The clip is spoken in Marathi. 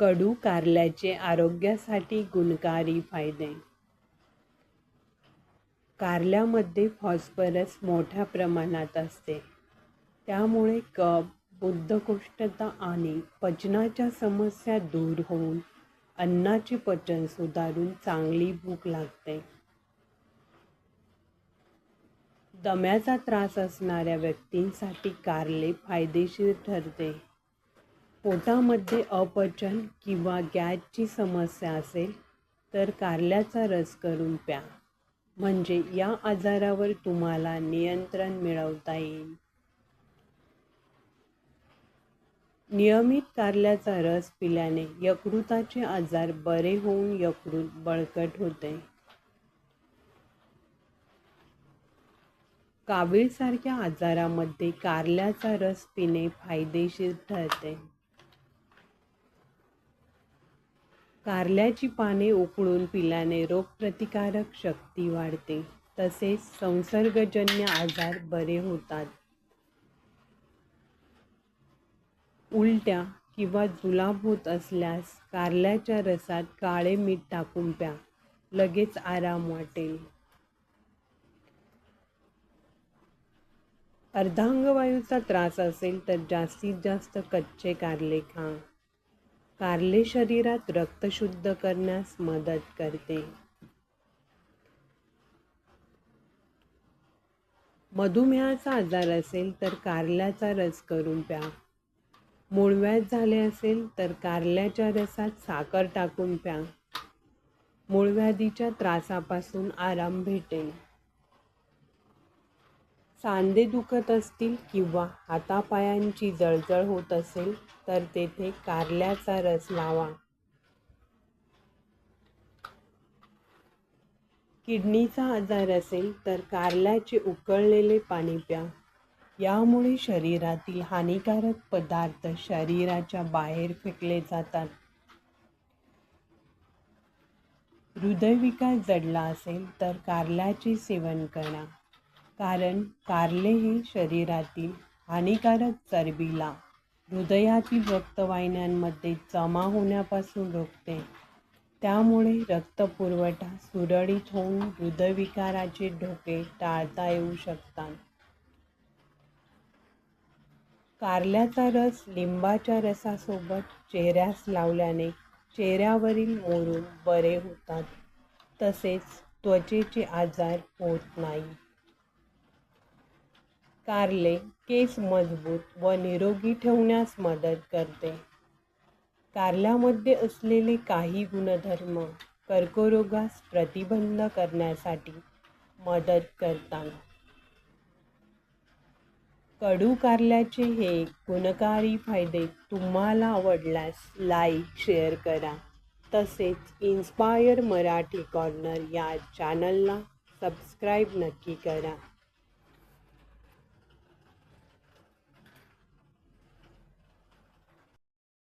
कडू कारल्याचे आरोग्यासाठी गुणकारी फायदे. कारल्यामध्ये फॉस्फरस मोठ्या प्रमाणात असते. त्यामुळे कप बुद्धकोष्ठता आणि पचनाच्या समस्या दूर होऊन अन्नाचे पचन सुधारून चांगली भूक लागते. दम्याचा त्रास असणाऱ्या व्यक्तींसाठी कारले फायदेशीर ठरते. पोटामध्ये अपचन किंवा गॅसची समस्या असेल तर कारल्याचा रस करून प्या. म्हणजे या आजारावर तुम्हाला नियंत्रण मिळवता येईल. नियमित कारल्याचा रस पिल्याने यकृताचे आजार बरे होऊन यकृत बळकट होते. कावीळसारख्या आजारामध्ये कारल्याचा रस पिणे फायदेशीर ठरते. कारल्याची पाने उकळून पिल्याने रोगप्रतिकारक शक्ती वाढते. तसेच संसर्गजन्य आजार बरे होतात. उलट्या किंवा जुलाब होत असल्यास कारल्याच्या रसात काळे मीठ टाकून प्या. लगेच आराम वाटेल. अर्धांगवायूचा त्रास असेल तर जास्तीत जास्त कच्चे कारले खा. कारले शरीरात रक्त शुद्ध करण्यास मदत करते. मधुमेहाचा आजार असेल तर कारल्याचा रस करून प्या. मूळव्याध झाले असेल तर कारल्याच्या रसात साखर टाकून प्या. मूळव्याधीच्या त्रासापासून आराम भेटेल. सांधे दुखत असतील किंवा हातापायांची जळजळ होत असेल तर तेथे कारल्याचा रस लावा. किडनीचा आजार असेल तर कारल्याचे उकळलेले पाणी प्या. यामुळे शरीरातील हानिकारक पदार्थ शरीराच्या बाहेर फेकले जातात. हृदयविकार जडला असेल तर कारल्याचे सेवन करा. कारण कारले हे शरीरातील हानिकारक चरबीला हृदयातील रक्तवाहिन्यांमध्ये जमा होण्यापासून रोखते. त्यामुळे रक्तपुरवठा सुरळीत होऊन हृदयविकाराचे धोके टाळता येऊ शकतात. कारल्याचा रस लिंबाच्या रसासोबत चेहऱ्यास लावल्याने चेहऱ्यावरील मोरून बरे होतात. तसेच त्वचेचे आजार होत नाही. कारले केस मजबूत व निरोगी ठेवण्यास मदत करते. कारल्यामध्ये असलेले काही गुणधर्म कर्करोगास प्रतिबंध करण्यासाठी मदत करतात. कडू कारल्याचे हे गुणकारी फायदे तुम्हाला आवडल्यास लाईक शेअर करा. तसेच इन्स्पायर मराठी कॉर्नर या चॅनलला सबस्क्राईब नक्की करा.